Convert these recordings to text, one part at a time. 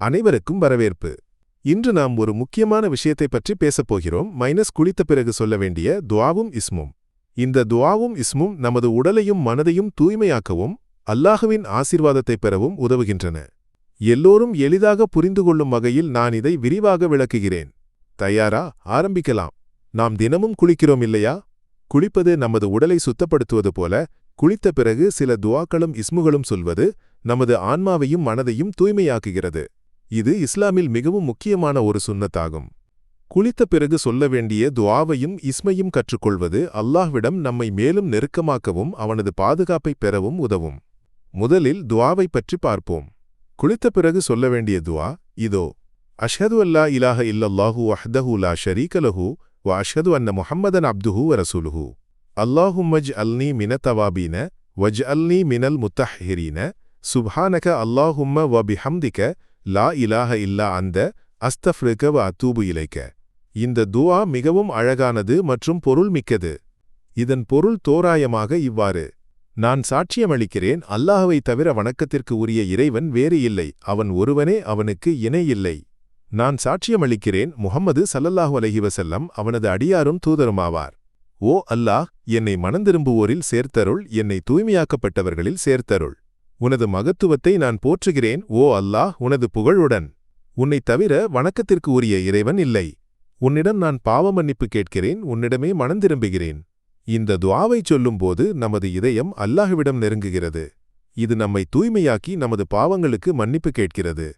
அனைவருக்கும் வரவேற்பு. இன்று நாம் ஒரு முக்கியமான விஷயத்தை பற்றி பேசப் போகிறோம். மைனஸ் குளித்த பிறகு சொல்ல வேண்டிய துவாவும் இஸ்மும். இந்த துவாவும் இஸ்மும் நமது உடலையும் மனதையும் தூய்மையாக்கவும் அல்லாஹுவின் ஆசிர்வாதத்தை பெறவும் உதவுகின்றன. எல்லோரும் எளிதாக புரிந்து கொள்ளும் வகையில் நான் இதை விரிவாக விளக்குகிறேன். தயாரா? ஆரம்பிக்கலாம். நாம் தினமும் குளிக்கிறோம் இல்லையா? குளிப்பது நமது உடலை சுத்தப்படுத்துவது போல குளித்த பிறகு சில துவாக்களும் இஸ்முகளும் சொல்வது நமது ஆன்மாவையும் மனதையும் தூய்மையாக்குகிறது. இது இஸ்லாமில் மிகவும் முக்கியமான ஒரு சுன்னத்தாகும் குளித்த பிறகு சொல்ல வேண்டிய துவாவையும் இஸ்மையும் கற்றுக்கொள்வது அல்லாஹ்விடம் நம்மை மேலும் நெருக்கமாக்கவும் அவனது பாதுகாப்பைப் பெறவும் உதவும். முதலில் துவாவை பற்றி பார்ப்போம். குளித்த பிறகு சொல்ல வேண்டிய துவா இதோ அஷ்ஹது அல்லா இலாஹ இல்லல்லாஹு வஹ்தஹு லா ஷரீக வ அஷது அன்ன முஹம்மதன் அப்துஹு வரசுலுஹு ரசூலுஹு. அல்லாஹும்மஜ் அல்னி மின தவாபீன வஜ் அல்னி மினல் முத்தஹிரீன சுப்ஹானக அல்லாஹும்ம வ பிஹம்திக லா இலாஹ இல்லா அந்த அஸ்தஃப்ருக வ அத்தூபு இலைக்க. இந்த துவா மிகவும் அழகானது மற்றும் பொருள் மிக்கது. இதன் பொருள் தோராயமாக இவ்வாறு. நான் சாட்சியமளிக்கிறேன் அல்லாஹ்வை தவிர வணக்கத்திற்கு உரிய இறைவன் வேறு இல்லை அவன் ஒருவனே அவனுக்கு இணை இல்லை. நான் சாட்சியமளிக்கிறேன் முகம்மது சல்லல்லாஹு அலைஹி வஸல்லம் அவனது அடியாரும் தூதருமாவார். ஓ அல்லாஹ் என்னை மனந்திரும்புவோரில் சேர்த்தருள் என்னை தூய்மையாக்கப்பட்டவர்களில் சேர்த்தருள். உனது மகத்துவத்தை நான் போற்றுகிறேன் ஓ அல்லாஹ் உனது புகழுடன். உன்னைத் தவிர வணக்கத்திற்கு உரிய இறைவன் இல்லை. உன்னிடம் நான் பாவ மன்னிப்பு கேட்கிறேன் உன்னிடமே மனந்திரும்புகிறேன் இந்த துவாவைச் சொல்லும்போது நமது இதயம் அல்லாஹ்விடம் நெருங்குகிறது. இது நம்மை தூய்மையாக்கி நமது பாவங்களுக்கு மன்னிப்பு கேட்கிறது.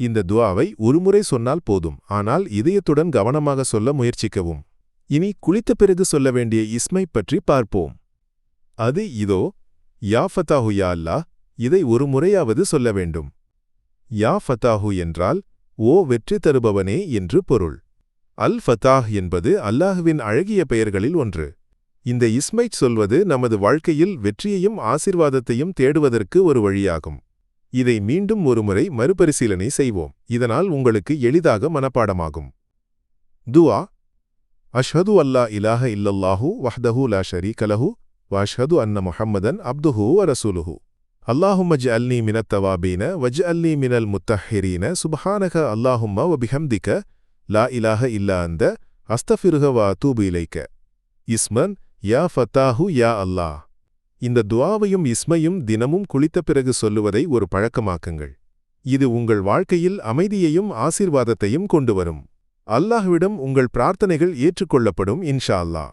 இந்த துவாவை ஒருமுறை சொன்னால் போதும் ஆனால் இதயத்துடன் கவனமாக சொல்ல முயற்சிக்கவும். இனி குளித்த பிறகு சொல்ல வேண்டிய இஸ்மை பற்றி பார்ப்போம். அது இதோ யா ஃபதாஹு யா அல்லாஹ் இதை ஒரு முறையாவது சொல்ல வேண்டும். யா ஃபதாஹு என்றால் ஓ வெற்றி தருபவனே என்று பொருள். அல் ஃபதாஹ் என்பது அல்லாஹுவின் அழகிய பெயர்களில் ஒன்று. இந்த இஸ்மைச் சொல்வது நமது வாழ்க்கையில் வெற்றியையும் ஆசிர்வாதத்தையும் தேடுவதற்கு ஒரு வழியாகும். இதை மீண்டும் ஒருமுறை மறுபரிசீலனை செய்வோம். இதனால் உங்களுக்கு எளிதாக மனப்பாடமாகும். துவா. அஷ்ஹது அல்லா இலாஹ இல்லல்லாஹு வஹ்தஹு லா ஷரீக லஹு வ அஷ்ஹது அன்ன முஹம்மதன் அப்துஹு அரசூலுஹூ அல்லாஹும் அஜ் அல்லி மினத்தவாபீன வஜ் அல்லி மினல் முத்தஹிரீன சுபஹானக அல்லாஹும்ம வ லா இலாஹ இல்லா அந்த அஸ்தஃபிருக வ இலைக்க இஸ்மன் யா ஃபத்தாஹு யா அல்லாஹ் இந்த துவாவையும் இஸ்மையும் தினமும் குளித்த பிறகு சொல்லுவதை ஒரு பழக்கமாக்குங்கள். இது உங்கள் வாழ்க்கையில் அமைதியையும் ஆசீர்வாதத்தையும் கொண்டு வரும். அல்லாஹ்விடம் உங்கள் பிரார்த்தனைகள் ஏற்றுக்கொள்ளப்படும் இன்ஷா அல்லாஹ்.